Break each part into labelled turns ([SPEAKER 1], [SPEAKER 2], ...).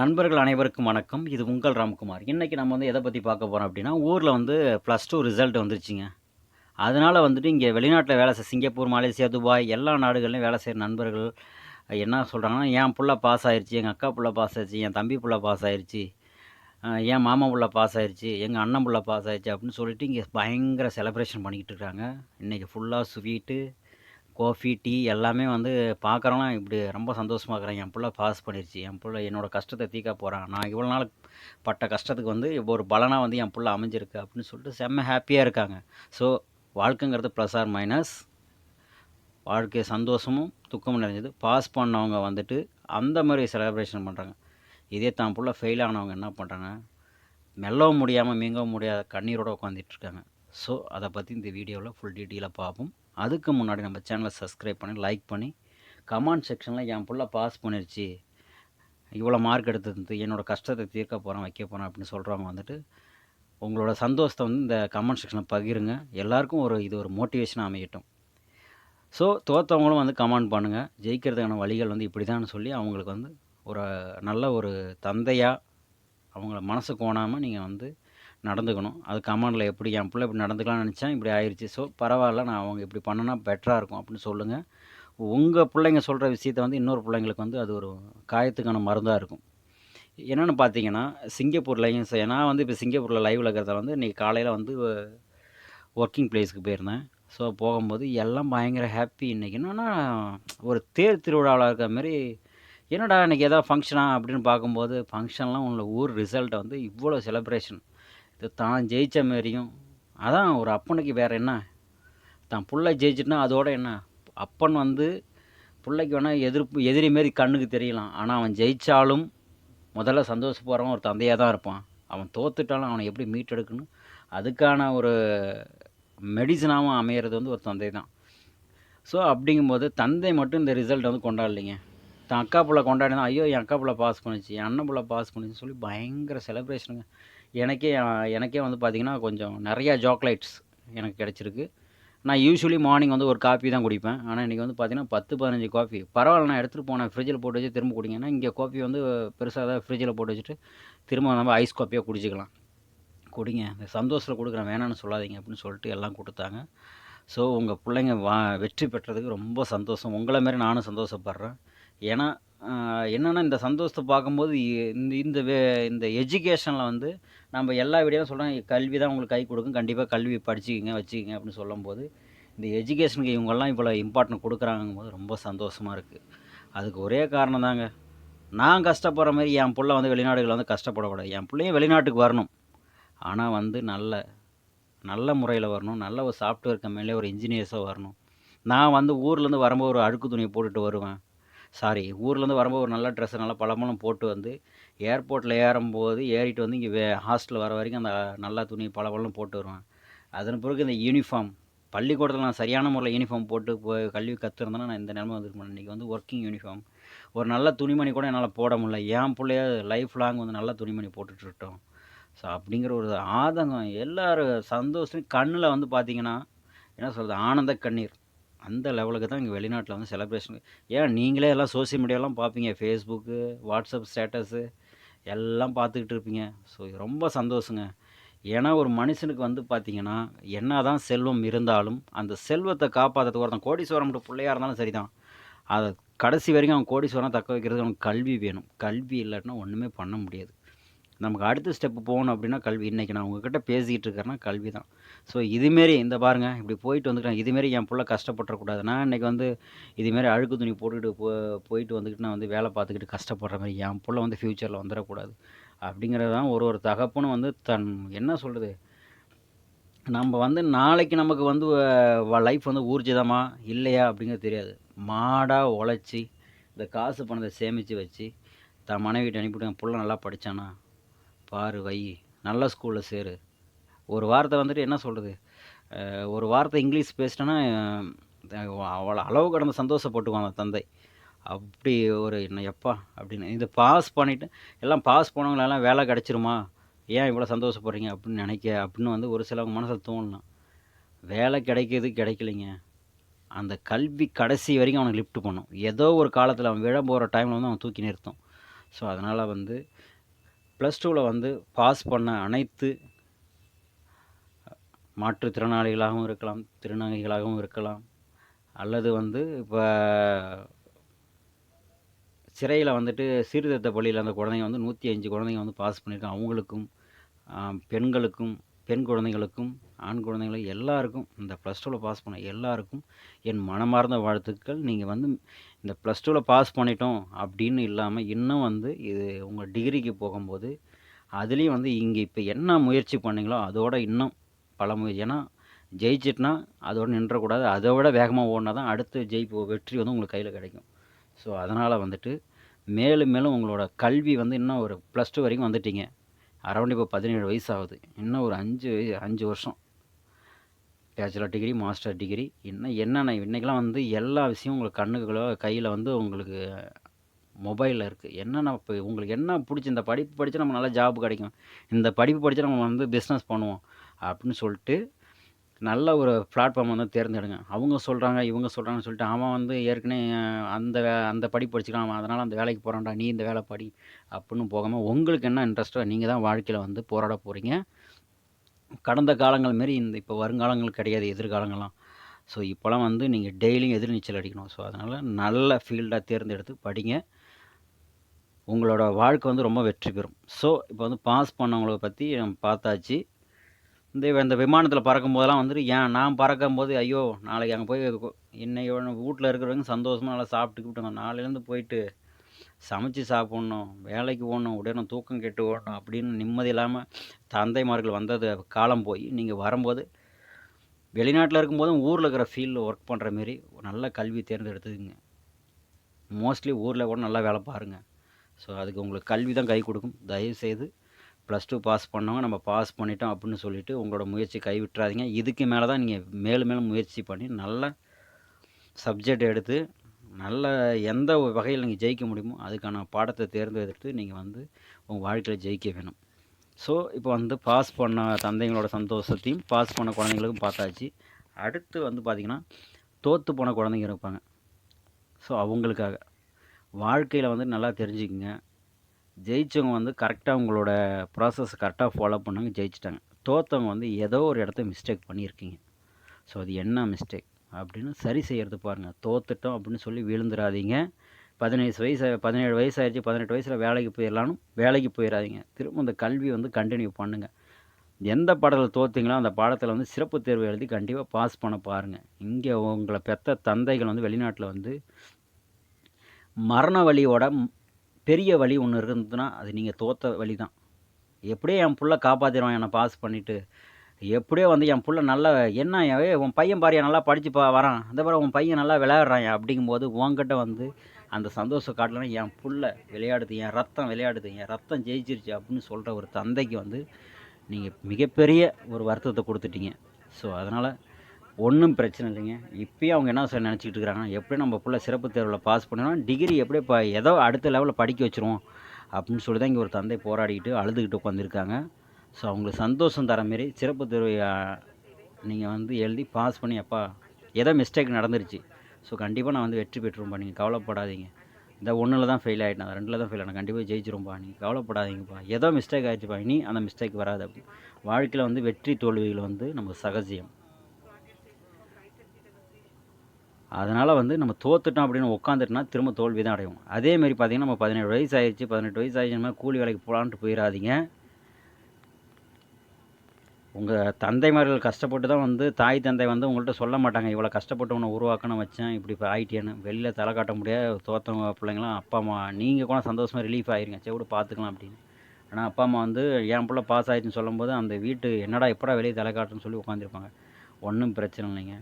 [SPEAKER 1] நண்பர்கள் அனைவருக்கும் வணக்கம். இது உங்கள் ராம்குமார். இன்றைக்கி நம்ம வந்து எதை பற்றி பார்க்க போகிறோம் அப்படின்னா ஊரில் வந்து ப்ளஸ் டூ ரிசல்ட் வந்துருச்சுங்க. அதனால் வந்துட்டு இங்கே வெளிநாட்டில் வேலை செய் சிங்கப்பூர் மலேசியா துபாய் எல்லா நாடுகள்லையும் வேலை செய்கிற நண்பர்கள் என்ன சொல்கிறாங்கன்னா என் புள்ள பாஸ் ஆயிடுச்சு எங்கள் அக்கா புள்ள பாஸ் ஆயிடுச்சு என் தம்பி புள்ள பாஸ் ஆயிடுச்சு என் மாமா புள்ள பாஸ் ஆயிடுச்சு எங்கள் அண்ணன் புள்ள பாஸ் ஆயிடுச்சு அப்படின்னு சொல்லிட்டு இங்கே பயங்கர செலிப்ரேஷன் பண்ணிக்கிட்டு இருக்காங்க. இன்றைக்கி ஃபுல்லாக ஸ்வீட்டு காஃபி டீ எல்லாமே வந்து பார்க்குறவங்களாம் இப்படி ரொம்ப சந்தோஷமாக இருக்கிறேன் என் பிள்ளை பாஸ் பண்ணிருச்சு. என் பிள்ளை என்னோடய கஷ்டத்தை தீக்க போகிறான் நான் இவ்வளோ நாள் பட்ட கஷ்டத்துக்கு வந்து ஒரு பலனாக வந்து என் பிள்ளை அமைஞ்சிருக்கு அப்படின்னு சொல்லிட்டு செம்ம ஹாப்பியாக இருக்காங்க. ஸோ வாழ்க்கைங்கிறது ப்ளஸ் ஆர் மைனஸ் வாழ்க்கை சந்தோஷமும் துக்கமும் நிறைஞ்சது. பாஸ் பண்ணவங்க வந்துட்டு அந்த மாதிரி செலிப்ரேஷன் பண்ணுறாங்க இதே தான் புள்ள ஃபெயில் ஆனவங்க என்ன பண்ணுறாங்க மெல்லவும் முடியாமல் மீங்கவும் முடியாத கண்ணீரோடு உட்காந்துட்டு இருக்காங்க. ஸோ அதை பற்றி இந்த வீடியோவில் ஃபுல் டீட்டெயிலாக பார்ப்போம். அதுக்கு முன்னாடி நம்ம சேனலை சப்ஸ்கிரைப் பண்ணி லைக் பண்ணி கமெண்ட் செக்ஷனில் என் புள்ள பாஸ் பண்ணிருச்சு. இவ்வளோ மார்க் எடுத்தது என்னோடய கஷ்டத்தை தீர்க்க போகிறேன் வைக்க போகிறேன் அப்படின்னு சொல்கிறவங்க வந்துட்டு உங்களோட சந்தோஷத்தை வந்து இந்த கமெண்ட் செக்ஷனில் பகிருங்க. எல்லாருக்கும் ஒரு இது ஒரு மோட்டிவேஷனாக அமையட்டும். ஸோ தோற்றவங்களும் வந்து கமெண்ட் பண்ணுங்கள் ஜெயிக்கிறதுக்கான வழிகள் வந்து இப்படி தான் சொல்லி அவங்களுக்கு வந்து ஒரு நல்ல ஒரு தந்தையாக அவங்கள மனசு கோணாமல் நீங்கள் வந்து நடந்துக்கணும். அது கமெண்டில் எப்படி என் பிள்ளை இப்படி நடந்துக்கலாம்னு நினச்சேன் இப்படி ஆயிடுச்சு ஸோ பரவாயில்ல நான் அவங்க இப்படி பண்ணனா பெட்டராக இருக்கும் அப்படின்னு சொல்லுங்கள் உங்கள் பிள்ளைங்க சொல்கிற விஷயத்த வந்து இன்னொரு பிள்ளைங்களுக்கு வந்து அது ஒரு காயத்துக்கான மருந்தாக இருக்கும். என்னென்னு பார்த்தீங்கன்னா சிங்கப்பூர்லையும் நான் வந்து இப்போ சிங்கப்பூரில் லைவில் இருக்கிறதால வந்து இன்றைக்கி காலையில் வந்து ஒர்க்கிங் பிளேஸ்க்கு போயிருந்தேன். ஸோ போகும்போது எல்லாம் பயங்கர ஹாப்பி இன்றைக்கி என்னென்னா ஒரு தேர் திருவிழாவில் இருக்கிற மாதிரி என்னடா இன்றைக்கி எதாவது ஃபங்க்ஷனா அப்படின்னு பார்க்கும்போது ஃபங்க்ஷன்லாம் உள்ள ஊர் ரிசல்ட்டை வந்து இவ்வளோ செலப்ரேஷன் தான் ஜெயித்த மாரியும் அதான் ஒரு அப்பனுக்கு வேறு என்ன? தான் பிள்ள ஜெயிச்சிட்டுனா அதோட என்ன? அப்பன் வந்து பிள்ளைக்கு வேணால் எதிர்ப்பு எதிரி மாரி கண்ணுக்கு தெரியலாம். ஆனால் அவன் ஜெயித்தாலும் முதல்ல சந்தோஷப்படுறவன் ஒரு தந்தையாக தான் இருப்பான். அவன் தோத்துட்டாலும் அவனை எப்படி மீட்டெடுக்கணும்? அதுக்கான ஒரு மெடிசனாகவும் அமையிறது வந்து ஒரு தந்தை தான். ஸோ அப்படிங்கும்போது தந்தை மட்டும் இந்த ரிசல்ட் வந்து கொண்டாடலைங்க. தன் அக்கா பிள்ளை கொண்டாடினா ஐயோ என் அக்கா பிள்ளை பாஸ் பண்ணுச்சு என் அண்ணன் பிள்ளை பாஸ் பண்ணுச்சுன்னு சொல்லி பயங்கர செலிப்ரேஷனுங்க எனக்கே எனக்கே வந்து பார்த்திங்கன்னா கொஞ்சம் நிறையா சாக்லேட்ஸ் எனக்கு கிடச்சிருக்கு. நான் யூஸ்வலி மார்னிங் வந்து ஒரு காஃபி தான் குடிப்பேன். ஆனால் இன்றைக்கி வந்து பார்த்திங்கன்னா பத்து பதினஞ்சு காஃபி பரவாயில்ல நான் எடுத்துகிட்டு போனேன் ஃப்ரிட்ஜில் போட்டு வச்சு திரும்ப குடிங்கன்னா இங்கே காஃபி வந்து பெருசாக தான் ஃப்ரிட்ஜில் போட்டு வச்சுட்டு திரும்ப நம்ம ஐஸ் காஃபியாக குடிச்சிக்கலாம். குடிங்க. இந்த சந்தோஷத்தில் கொடுக்குறேன். வேணான்னு சொல்லாதீங்க அப்படின்னு சொல்லிட்டு எல்லாம் கொடுத்தாங்க. ஸோ உங்கள் பிள்ளைங்க வா வெற்றி பெற்றதுக்கு ரொம்ப சந்தோஷம். உங்களை மாரி நானும் சந்தோஷப்படுறேன். ஏன்னா என்னென்னா இந்த சந்தோஷத்தை பார்க்கும்போது இந்த இந்த வே இந்த எஜுகேஷனில் வந்து நம்ம எல்லா வீடியோவும் சொல்கிறோம் கல்வி தான் உங்களுக்கு கை கொடுக்கும். கண்டிப்பாக கல்வி படிச்சுக்கிங்க வச்சுக்கிங்க அப்படின்னு சொல்லும்போது இந்த எஜுகேஷனுக்கு இவங்கெல்லாம் இவ்வளோ இம்பார்ட்டன்ட் கொடுக்குறாங்கும் போது ரொம்ப சந்தோஷமாக இருக்குது அதுக்கு ஒரே காரணம் தாங்க. நான் கஷ்டப்படுற மாதிரி என் பிள்ளை வந்து வெளிநாடுகளில் வந்து கஷ்டப்படக்கூடாது. என் பிள்ளையும் வெளிநாட்டுக்கு வரணும். ஆனால் வந்து நல்ல நல்ல முறையில் வரணும். நல்ல ஒரு சாஃப்ட்வேர் கம்பெனியில் ஒரு இன்ஜினியர்ஸாக வரணும். நான் வந்து ஊர்லேருந்து வரும்போது ஒரு அழுக்கு துணியை போட்டுட்டு வருவேன். சாரி ஊர்லேருந்து வரும்போது ஒரு நல்ல ட்ரெஸ்ஸு நல்லா பழமெல்லாம் போட்டு வந்து ஏர்போர்ட்டில் ஏறும்போது ஏறிட்டு வந்து இங்கே ஹாஸ்டல் வர வரைக்கும் அந்த நல்ல துணி பழமெல்லாம் போட்டு வருவேன். அதன் பிறகு இந்த யூனிஃபார்ம் பள்ளிக்கூடத்தில் நான் சரியான முறையில் யூனிஃபார்ம் போட்டு போய் கல்வி கற்றுருந்தேன்னா நான் இந்த நிலமை வந்துருக்கேன் இன்றைக்கி வந்து ஒர்க்கிங் யூனிஃபார்ம் ஒரு நல்ல துணிமணி கூட என்னால் போட முடியல. என் பிள்ளைய லைஃப் லாங் வந்து நல்ல துணிமணி போட்டுட்டு ஸோ அப்படிங்கிற ஒரு ஆதங்கம் எல்லோரும் சந்தோஷம் கண்ணில் வந்து பார்த்திங்கன்னா என்ன சொல்கிறது ஆனந்த கண்ணீர். அந்த லெவலுக்கு தான் இங்கே வெளிநாட்டில் வந்து செலப்ரேஷன் ஏன் நீங்களே எல்லாம் சோசியல் மீடியாலாம் பார்ப்பீங்க. ஃபேஸ்புக்கு வாட்ஸ்அப் ஸ்டேட்டஸு எல்லாம் பார்த்துக்கிட்டு இருப்பீங்க. ஸோ ரொம்ப சந்தோஷங்க. ஏன்னா ஒரு மனுஷனுக்கு வந்து பார்த்திங்கன்னா என்ன தான் செல்வம் இருந்தாலும் அந்த செல்வத்தை காப்பாற்றுறதுக்கு ஒருத்தன் கோடீஸ்வரம் பிள்ளையாக இருந்தாலும் சரி தான் அதை கடைசி வரைக்கும் அவன் கோடீஸ்வரம் தக்க வைக்கிறது அவனுக்கு கல்வி வேணும். கல்வி இல்லாட்டினா ஒன்றுமே பண்ண முடியாது. நமக்கு அடுத்த ஸ்டெப்பு போகணும் அப்படின்னா கல்வி. இன்றைக்கி நான் உங்ககிட்ட பேசிக்கிட்டு இருக்கிறேன்னா கல்வி தான் ஸோ இதுமாரி இந்த பாருங்கள் இப்படி போயிட்டு வந்துக்கிறேன் இதுமாரி என் பிள்ளை கஷ்டப்பட்டுறக்கூடாது. நான் இன்றைக்கி வந்து இதுமாரி அழுக்கு துணி போட்டுக்கிட்டு போ போயிட்டு வந்துக்கிட்டு நான் வந்து வேலை பார்த்துக்கிட்டு கஷ்டப்படுற மாதிரி என் பிள்ளை வந்து ஃப்யூச்சரில் வந்துடக்கூடாது அப்படிங்கிறது தான் ஒரு ஒரு தகப்பனும் வந்து தன் என்ன சொல்கிறது நம்ம வந்து நாளைக்கு நமக்கு வந்து லைஃப் வந்து ஊர்ஜிதமா இல்லையா அப்படிங்கிறது தெரியாது. மாடாக உழைச்சி இந்த காசு பணத்தை சேமித்து வச்சு தன் மனைவிட்டு அனுப்பிவிட்டு என் பிள்ளை நல்லா படித்தானா பாரு வை நல்ல ஸ்கூலில் சேரு. ஒரு வார்த்தை வந்துட்டு என்ன சொல்கிறது ஒரு வார்த்தை இங்கிலீஷ் பேசிட்டேன்னா அவ்வளோ அளவு கடந்த சந்தோஷப்பட்டுக்குவான் அந்த தந்தை. அப்படி ஒரு என்ன எப்பா அப்படின்னு இதை பாஸ் பண்ணிவிட்டு எல்லாம் பாஸ் போனவங்களெல்லாம் வேலை கிடச்சிருமா? ஏன் இவ்வளோ சந்தோஷப்படுறீங்க அப்படின்னு நினைக்க அப்படின்னு வந்து ஒரு சிலவங்க மனசில் தோணலாம். வேலை கிடைக்கிது கிடைக்கலைங்க. அந்த கல்வி கடைசி வரைக்கும் அவனுக்கு லிஃப்ட் பண்ணும் ஏதோ ஒரு காலத்தில் அவன் விழ போகிற டைமில் வந்து அவன் தூக்கி நிறுத்தும். ஸோ அதனால் வந்து ப்ளஸ் டூவில் வந்து பாஸ் பண்ண அனைத்து மாற்றுத்திறனாளிகளாகவும் இருக்கலாம் திருநங்கைகளாகவும் இருக்கலாம். அல்லது வந்து இப்போ சிறையில் வந்துட்டு சீர்திருத்த பள்ளியில் அந்த குழந்தைங்க வந்து நூற்றி அஞ்சு குழந்தைங்க வந்து பாஸ் பண்ணியிருக்காங்க. அவங்களுக்கும் பெண்களுக்கும் பெண் குழந்தைகளுக்கும் ஆண் குழந்தைங்களும் எல்லாருக்கும் இந்த ப்ளஸ் டூவில் பாஸ் பண்ண எல்லாருக்கும் என் மனமார்ந்த வாழ்த்துக்கள். நீங்கள் வந்து இந்த ப்ளஸ் டூவில் பாஸ் பண்ணிட்டோம் அப்படின்னு இல்லாமல் இன்னும் வந்து இது உங்கள் டிகிரிக்கு போகும்போது அதுலேயும் வந்து இங்கே இப்போ என்ன முயற்சி பண்ணீங்களோ அதோட இன்னும் பல முயற்சி. ஏன்னா ஜெயிச்சிட்டுனா அதோட நின்றக்கூடாது. அதை விட வேகமாக ஓடினா தான் அடுத்து ஜெயிப்பு வெற்றி வந்து உங்களுக்கு கையில் கிடைக்கும். ஸோ அதனால் வந்துட்டு மேலும் மேலும் உங்களோட கல்வி வந்து இன்னும் ஒரு ப்ளஸ் டூ வரைக்கும் வந்துட்டீங்க. அரௌண்ட் இப்போ பதினேழு வயசு ஆகுது. இன்னும் ஒரு அஞ்சு அஞ்சு வருஷம் பேச்சுலர் டிகிரி மாஸ்டர் டிகிரி இன்னும் என்னென்ன இன்றைக்கெலாம் வந்து எல்லா விஷயமும் உங்களுக்கு கண்ணுகளோ கையில் வந்து உங்களுக்கு மொபைலில் இருக்குது என்னென்ன இப்போ உங்களுக்கு என்ன பிடிச்சி இந்த படிப்பு படித்தா நம்ம நல்ல ஜாப் கிடைக்கும். இந்த படிப்பு படித்தா நம்ம வந்து பிஸ்னஸ் பண்ணுவோம். அப்படின்னு சொல்லிட்டு நல்ல ஒரு பிளாட்ஃபார்ம் வந்து தேர்ந்தெடுங்க. அவங்க சொல்கிறாங்க இவங்க சொல்கிறாங்கன்னு சொல்லிட்டு அவன் வந்து ஏற்கனவே அந்த வே- அந்த படிப்பு படிச்சுக்கலாம் அவன் அதனால் அந்த வேலைக்கு போகிறான்டா நீ இந்த வேலை படி அப்படின்னு போகாமல் உங்களுக்கு என்ன இன்ட்ரெஸ்ட்டோ நீங்கள் தான் வாழ்க்கையில் வந்து போராட போகிறீங்க கடந்த காலங்கள் மாரி இந்த இப்போ வருங்காலங்கள் கிடையாது எதிர்காலங்கள்லாம். ஸோ இப்போலாம் வந்து நீங்கள் டெய்லியும் எதிர்நீச்சல் அடிக்கணும். ஸோ அதனால் நல்ல ஃபீல்டாக தேர்ந்தெடுத்து படிங்க. உங்களோட வாழ்க்கை வந்து ரொம்ப வெற்றி பெறும். ஸோ இப்போ வந்து பாஸ் பண்ணவங்கள பற்றி நம்ம பார்த்தாச்சு. இந்த இந்த விமானத்தில் பறக்கும் போதெல்லாம் வந்துட்டு ஏன் நான் பறக்கும் போது ஐயோ நாளைக்கு அங்கே போய் இன்னைக்கு வீட்டில் இருக்கிறவங்க சந்தோஷமாக நல்லா சாப்பிட்டுக்கிட்டு நாளையிலேருந்து போயிட்டு சமைச்சு சாப்பிட்ணும் வேலைக்கு போகணும் உடனே தூக்கம் கெட்டு ஓடணும் அப்படின்னு நிம்மதி இல்லாமல் தந்தைமார்கள் வந்தது காலம் போய் நீங்கள் வரும்போது வெளிநாட்டில் இருக்கும்போதும் ஊரில் இருக்கிற ஃபீல்டில் ஒர்க் பண்ணுற மாரி நல்ல கல்வி தேர்ந்தெடுத்துக்குங்க. மோஸ்ட்லி ஊரில் கூட நல்லா வேலை பாருங்கள் ஸோ அதுக்கு உங்களுக்கு கல்வி தான் கை கொடுக்கும். தயவுசெய்து ப்ளஸ் டூ பாஸ் பண்ணவங்க நம்ம பாஸ் பண்ணிட்டோம் அப்படின்னு சொல்லிட்டு உங்களோட முயற்சி கைவிட்டுறாதீங்க. இதுக்கு மேலே தான் நீங்கள் மேலும் மேலும் முயற்சி பண்ணி நல்ல சப்ஜெக்ட் எடுத்து நல்ல எந்த வகையில் நீங்கள் ஜெயிக்க முடியுமோ அதுக்கான பாடத்தை தேர்ந்தெடுத்து நீங்கள் வந்து உங்கள் வாழ்க்கையில் ஜெயிக்க வேணும். ஸோ இப்போ வந்து பாஸ் பண்ண தந்தைங்களோட சந்தோஷத்தையும் பாஸ் பண்ண குழந்தைங்களுக்கும் பார்த்தாச்சு. அடுத்து வந்து பார்த்திங்கன்னா தோற்று போன குழந்தைங்க இருப்பாங்க. ஸோ அவங்களுக்காக. வாழ்க்கையில் வந்து நல்லா தெரிஞ்சுக்குங்க. ஜெயித்தவங்க வந்து கரெக்டாக உங்களோட ப்ராசஸ் கரெக்டாக ஃபாலோ பண்ணாங்க ஜெயிச்சிட்டாங்க. தோற்றவங்க வந்து ஏதோ ஒரு இடத்த மிஸ்டேக் பண்ணியிருக்கீங்க. ஸோ அது என்ன மிஸ்டேக் அப்படின்னு சரி செய்கிறது பாருங்கள் தோத்துட்டோம் அப்படின்னு சொல்லி விழுந்துடாதீங்க பதினேழு வயசு பதினேழு வயசு ஆயிடுச்சு பதினெட்டு வயசில் வேலைக்கு போயிடலான்னு வேலைக்கு போயிடாதீங்க திரும்ப அந்த கல்வி வந்து கண்டினியூ பண்ணுங்கள் எந்த பாடத்தில் தோத்தீங்களோ அந்த பாடத்தில் வந்து சிறப்பு தேர்வு எழுதி கண்டிப்பாக பாஸ் பண்ண பாருங்கள் இங்கே உங்களை பெற்ற தந்தைகள் வந்து வெளிநாட்டில் வந்து மரண வழியோட பெரிய வழி ஒன்று இருந்ததுன்னா அது நீங்கள் தோற்ற வழி தான் எப்படியே என் புள்ள காப்பாற்றிடுவான் என்னை பாஸ் பண்ணிவிட்டு எப்படியோ வந்து என் புள்ள நல்லா என்ன ஏ உன் பையன் பாரியா நல்லா படித்து பா வரான். அந்த பாரு உன் பையன் நல்லா விளையாடுறான் அப்படிங்கும்போது உங்ககிட்ட வந்து அந்த சந்தோஷம் காட்டலன்னா என் புள்ள விளையாடுது என் ரத்தம் விளையாடுது என் ரத்தம் ஜெயிச்சிருச்சு அப்படின்னு சொல்கிற ஒரு தந்தைக்கு வந்து நீங்கள் மிகப்பெரிய ஒரு வருத்தத்தை கொடுத்துட்டீங்க. ஸோ அதனால் ஒன்றும் பிரச்சனை இல்லைங்க. இப்பயும் அவங்க என்ன சார் நினச்சிக்கிட்டு இருக்கிறாங்கன்னா எப்படி நம்ம பிள்ளை சிறப்பு தேர்வில் பாஸ் பண்ணணும் டிகிரி எப்படி இப்போ ஏதோ அடுத்த லெவலில் படிக்க வச்சுருவோம் அப்படின்னு சொல்லி தான் இங்கே ஒரு தந்தை போராடிக்கிட்டு அழுதுகிட்டு உட்காந்துருக்காங்க ஸோ அவங்களுக்கு சந்தோஷம் தர மாரி சிறப்பு தேர்வை நீங்கள் வந்து எழுதி பாஸ் பண்ணி அப்பா ஏதோ மிஸ்டேக் நடந்துருச்சு. ஸோ கண்டிப்பாக நான் வந்து வெற்றி பெற்றுரும்பா. நீங்கள் கவலைப்படாதீங்க. இந்த ஒன்றில் தான் ஃபெயில் ஆகிட்டேன் ரெண்டில் தான் ஃபெயில் ஆனேன் கண்டிப்பாக ஜெயிச்சிரும்பா நீங்கள் கவலைப்படாதீங்கப்பா. ஏதோ மிஸ்டேக் ஆகிடுச்சுப்பா இனி அந்த மிஸ்டேக் வராது அப்படி. வாழ்க்கையில் வந்து வெற்றி தோல்விகள் வந்து நம்ம சகஜியம். அதனால் வந்து நம்ம தோத்துட்டோம் அப்படின்னு உட்காந்துட்டோம்னா திரும்ப தோல்வி தான் அடையும் அதேமாரி பார்த்தீங்கன்னா நம்ம பதினேழு வயசு ஆயிடுச்சு. பதினெட்டு வயசு ஆயிடுச்சுன்னா கூலி வேலைக்கு போகலான்ட்டு போயிடாதீங்க உங்கள் தந்தைமார்கள் கஷ்டப்பட்டு தான் வந்து தாய் தந்தை வந்து உங்கள்கிட்ட சொல்ல மாட்டாங்க இவ்வளோ கஷ்டப்பட்டு உன்னை உருவாக்கணும் வச்சேன் இப்படி இப்போ ஆயிட்டேன்னு வெளியில் தலை காட்ட முடியாது தோத்தவங்க பிள்ளைங்களாம் அப்பா அம்மா நீங்கள் கூட சந்தோஷமாக ரிலீஃப் ஆயிருங்க செவிடு பார்த்துக்கலாம் அப்படின்னு. ஆனால் அப்பா அம்மா வந்து என் பிள்ளை பாஸ் ஆயிடுச்சுன்னு சொல்லும்போது அந்த வீட்டு என்னடா எப்படா வெளியே தலை காட்டுன்னு சொல்லி உட்காந்துருப்பாங்க ஒன்றும் பிரச்சனை இல்லைங்க.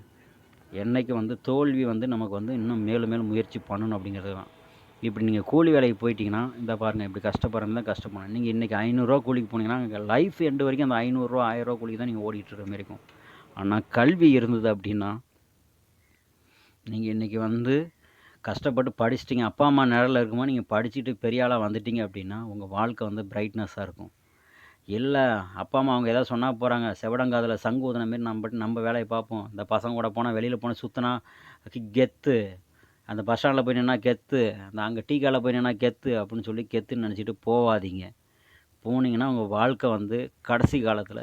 [SPEAKER 1] என்னைக்கு வந்து தோல்வி வந்து நமக்கு வந்து இன்னும் மேலும் மேலும் முயற்சி பண்ணணும் அப்படிங்கிறது தான். இப்படி நீங்கள் கூலி வேலைக்கு போயிட்டீங்கன்னா இந்த பாருங்கள் இப்படி கஷ்டப்படுறது தான் கஷ்டப்படணும். நீங்கள் இன்றைக்கி ஐநூறுரூவா கூலிக்கு போனீங்கன்னா லைஃப் எண்டு வரைக்கும் அந்த ஐநூறுரூவா ஆயிரரூவா கூலிக்கு தான் நீங்கள் ஓடிட்டு இருக்க மாதிரி இருக்கும். ஆனால் கல்வி இருந்தது அப்படின்னா நீங்கள் இன்றைக்கி வந்து கஷ்டப்பட்டு படிச்சிட்டிங்க அப்பா அம்மா நிழலில் இருக்குமா நீங்கள் படிச்சுட்டு பெரிய ஆளாக வந்துட்டீங்க அப்படின்னா உங்கள் வாழ்க்கை வந்து பிரைட்னஸாக இருக்கும். இல்லை அப்பா அம்மா அவங்க ஏதாவது சொன்னால் போகிறாங்க செவடங்காதில் சங்கு ஊதின மாரி நம்ம நம்ம வேலையை பார்ப்போம். இந்த பசங்க கூட போனால் வெளியில் போனால் சுற்றினா கெத்து. அந்த பஸ் ஸ்டாண்டில் போய் நின்னா கெத்து. அந்த அங்கே டீ கடையில் போய் நின்னா கெத்து அப்படின்னு சொல்லி கெத்துன்னு நினச்சிட்டு போகாதீங்க போனீங்கன்னா உங்கள் வாழ்க்கை வந்து கடைசி காலத்தில்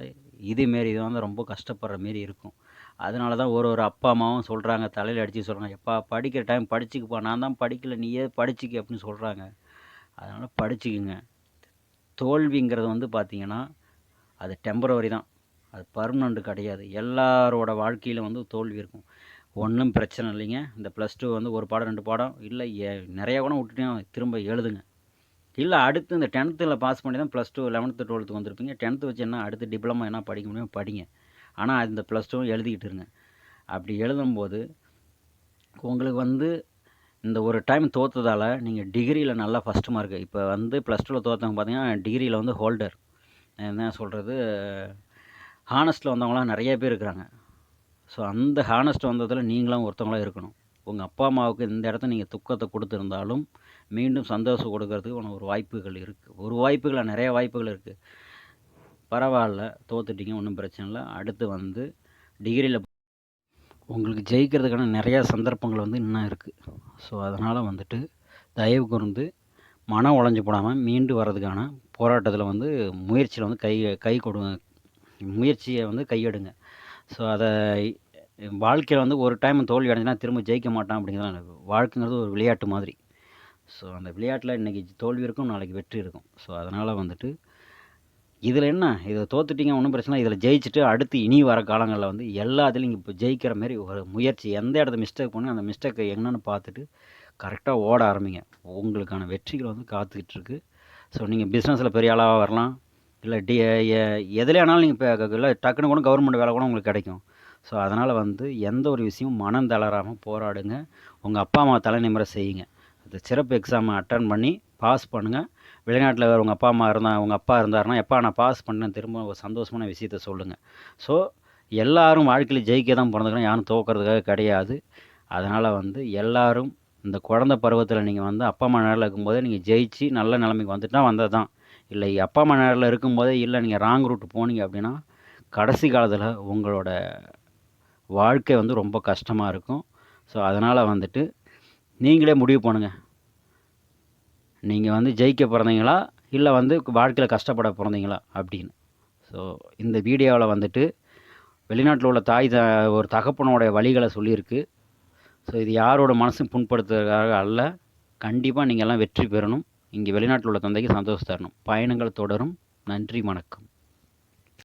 [SPEAKER 1] இதுமாரி இது வந்து ரொம்ப கஷ்டப்படுற மாரி இருக்கும். அதனால தான் ஒரு ஒரு அப்பா அம்மாவும் சொல்கிறாங்க தலையில் அடித்து சொல்கிறாங்க எப்பா படிக்கிற டைம் படிச்சுக்குப்பா. நான் தான் படிக்கல நீயே படிச்சுக்க அப்படின்னு சொல்கிறாங்க அதனால் படிச்சுக்குங்க. தோல்விங்கிறது வந்து பார்த்திங்கன்னா அது டெம்பரவரி தான். அது பர்மனண்ட்டு கிடையாது. எல்லாரோட வாழ்க்கையிலும் வந்து தோல்வி இருக்கும். ஒன்றும் பிரச்சனை இல்லைங்க. இந்த ப்ளஸ் டூ வந்து ஒரு பாடம் ரெண்டு பாடம். இல்லை ஏ நிறையா கூட விட்டுட்டேன். திரும்ப எழுதுங்க. இல்லை அடுத்து இந்த டென்த்தில் பாஸ் பண்ணி தான் ப்ளஸ் டூ லெவன்த்து டுவெல்த்து வந்திருப்பீங்க. டென்த்து வச்சு என்ன அடுத்து டிப்ளமா என்ன படிக்க முடியும் படிங்க. ஆனால் இந்த ப்ளஸ் டூ எழுதிக்கிட்டு இருங்க. அப்படி எழுதும்போது உங்களுக்கு வந்து இந்த ஒரு டைம் தோற்றதால் நீங்கள் டிகிரியில் நல்லா ஃபஸ்ட்டு மார்க்கு இப்போ வந்து ப்ளஸ் டூவில் தோற்றவங்க பார்த்தீங்கன்னா டிகிரியில் வந்து ஹோல்டர் என்ன சொல்கிறது ஹானஸ்ட்டில் வந்தவங்களாம் நிறைய பேர் இருக்கிறாங்க. ஸோ அந்த ஹானஸ்ட் வந்ததில் நீங்களும் ஒருத்தவங்களாக இருக்கணும். உங்கள் அப்பா அம்மாவுக்கு இந்த இடத்த நீங்கள் துக்கத்தை கொடுத்துருந்தாலும் மீண்டும் சந்தோஷம் கொடுக்கறதுக்கு உனக்கு ஒரு வாய்ப்புகள் இருக்குது ஒரு வாய்ப்புகள் நிறைய வாய்ப்புகள் இருக்குது பரவாயில்ல தோத்துட்டீங்க ஒன்றும் பிரச்சனை இல்லை. அடுத்து வந்து டிகிரியில் உங்களுக்கு ஜெயிக்கிறதுக்கான நிறையா சந்தர்ப்பங்கள் வந்து இன்னும் இருக்குது ஸோ அதனால் வந்துட்டு தயவு கூர்ந்து மனம் உழைஞ்சு போடாமல் மீண்டு வர்றதுக்கான போராட்டத்தில் வந்து முயற்சியில் வந்து கை கை கொடுங்க முயற்சியை வந்து கையெடுங்க. ஸோ அதை வாழ்க்கையில் வந்து ஒரு டைம் தோல்வி அடைஞ்சினா திரும்ப ஜெயிக்க மாட்டான் அப்படிங்கிறது எனக்கு வாழ்க்கைங்கிறது ஒரு விளையாட்டு மாதிரி. ஸோ அந்த விளையாட்டில் இன்றைக்கி தோல்வி இருக்கும் நாளைக்கு வெற்றி இருக்கும். ஸோ அதனால் வந்துட்டு இதில் என்ன? இதை தோத்துட்டீங்க ஒன்றும் பிரச்சனை இதில் ஜெயிச்சுட்டு அடுத்து இனி வர காலங்களில் வந்து எல்லாத்துலேயும் இப்போ ஜெயிக்கிற மாதிரி ஒரு முயற்சி எந்த இடத்த மிஸ்டேக் பண்ணி அந்த மிஸ்டேக்கை என்னென்னு பார்த்துட்டு கரெக்டாக ஓட ஆரம்பிங்க. உங்களுக்கான வெற்றிகள் வந்து காத்துக்கிட்டு இருக்குது ஸோ நீங்கள் பிஸ்னஸில் பெரிய ஆளாக வரலாம். இல்லை டி எதில் நீங்கள் இப்போ இல்லை டக்குன்னு கூட கவர்மெண்ட் வேலை கூட உங்களுக்கு கிடைக்கும். ஸோ அதனால் வந்து எந்த ஒரு விஷயமும் மனம் தளராமல் போராடுங்க. உங்கள் அப்பா அம்மா தலை செய்யுங்க. அந்த சிறப்பு எக்ஸாமை அட்டன் பண்ணி பாஸ் பண்ணுங்கள் வெளிநாட்டில் வேறு உங்கள் அப்பா அம்மா இருந்தால் உங்கள் அப்பா இருந்தாருன்னா எப்பா நான் பாஸ் பண்ணேன் திரும்ப ஒரு சந்தோஷமான விஷயத்த சொல்லுங்கள் ஸோ எல்லாரும் வாழ்க்கையில் ஜெயிக்க தான் பிறந்துக்கிறோம் யாரும் தோக்கிறதுக்காக கிடையாது. அதனால் வந்து எல்லோரும் இந்த குழந்த பருவத்தில் நீங்கள் வந்து அப்பா அம்மா நேரில் இருக்கும்போதே நீங்கள் ஜெயிச்சு நல்ல நிலைமைக்கு வந்துட்டால் வந்தது தான் இல்லை அப்பா அம்மா நேரில் இருக்கும்போதே இல்லை நீங்கள் ராங் ரூட் போனீங்க அப்படின்னா கடைசி காலத்தில் உங்களோட வாழ்க்கை வந்து ரொம்ப கஷ்டமாக இருக்கும். ஸோ அதனால் வந்துட்டு நீங்களே முடிவு பண்ணுங்கள் நீங்கள் வந்து ஜெயிக்க பிறந்தீங்களா? இல்லை வந்து வாழ்க்கையில் கஷ்டப்பட பிறந்தீங்களா? அப்படின்னு. ஸோ இந்த வீடியோவில் வந்துட்டு வெளிநாட்டில் உள்ள தாய் த ஒரு தகப்பனோடைய வழிகளை சொல்லியிருக்கு. ஸோ இது யாரோட மனசும் புண்படுத்துறதுக்காக அல்ல. கண்டிப்பாக நீங்கள் எல்லாம் வெற்றி பெறணும். இங்கே வெளிநாட்டில் உள்ள தந்தைக்கு சந்தோஷம் தரணும். பயணங்கள் தொடரும். நன்றி வணக்கம்.